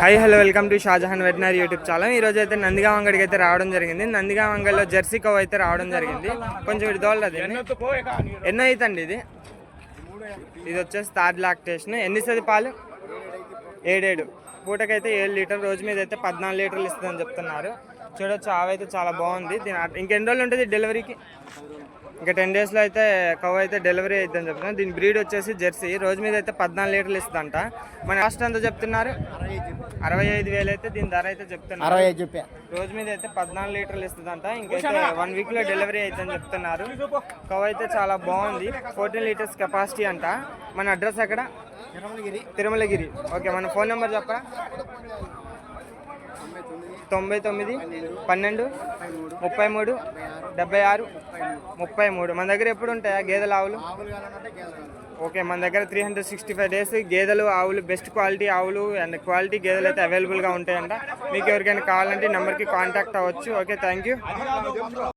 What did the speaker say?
Hi hello welcome to Shahjahan veterinary YouTube channel ఈ రోజు అయితే నందిగాం అంగడికి అయితే రావడం జరిగింది. నందిగాం అంగడిలో జెర్సీ కవ్ అయితే రావడం జరిగింది. కొంచెం ఇటు దోలది ఎన్నో అవుతుంది ఇది? ఇది వచ్చేసి థర్డ్ లాక్టేషన్. ఎన్ని పాలు? ఏడేడు. పూటకైతే ఏడు లీటర్ రోజు మీద అయితే పద్నాలుగు లీటర్లు ఇస్తుందని చెప్తున్నారు. చూడొచ్చు ఆవైతే చాలా బాగుంది. దీని ఇంకెన్ని రోజులు ఉంటుంది డెలివరీకి? ఇంకా టెన్ డేస్లో అయితే కవ్ అయితే డెలివరీ అవుతుందని చెప్తున్నారు. దీని బ్రీడ్ వచ్చేసి జెర్సీ. రోజు మీద అయితే పద్నాలుగు లీటర్లు ఇస్తుందంట. మన కాస్ట్ ఎంత చెప్తున్నారు? అరవై ఐదు వేలు అయితే దీని ధర అయితే చెప్తున్నారు. అరవై ఐదు చెప్పా. రోజు మీద అయితే పద్నాలుగు లీటర్లు ఇస్తుందంట. ఇంకైతే వన్ వీక్లో డెలివరీ అవుతుందని చెప్తున్నారు. కవ్ అయితే చాలా బాగుంది. ఫోర్టీన్ లీటర్స్ కెపాసిటీ అంట. మన అడ్రస్ ఎక్కడ? తిరుమలగిరి. తిరుమలగిరి. ఓకే మన ఫోన్ నెంబర్ చెప్పరా? తొంభై తొమ్మిది పన్నెండు ముప్పై మూడు డెబ్బై ఆరు ముప్పై మూడు. మన దగ్గర ఎప్పుడు ఉంటాయా గేదెలు ఆవులు? ఓకే మన దగ్గర three hundred sixty five days గేదెలు ఆవులు బెస్ట్ క్వాలిటీ ఆవులు అండ్ క్వాలిటీ గేదెలు అయితే అవైలబుల్గా ఉంటాయంట. మీకు ఎవరికైనా కావాలంటే ఈ నెంబర్కి కాంటాక్ట్ అవ్వచ్చు. Okay thank you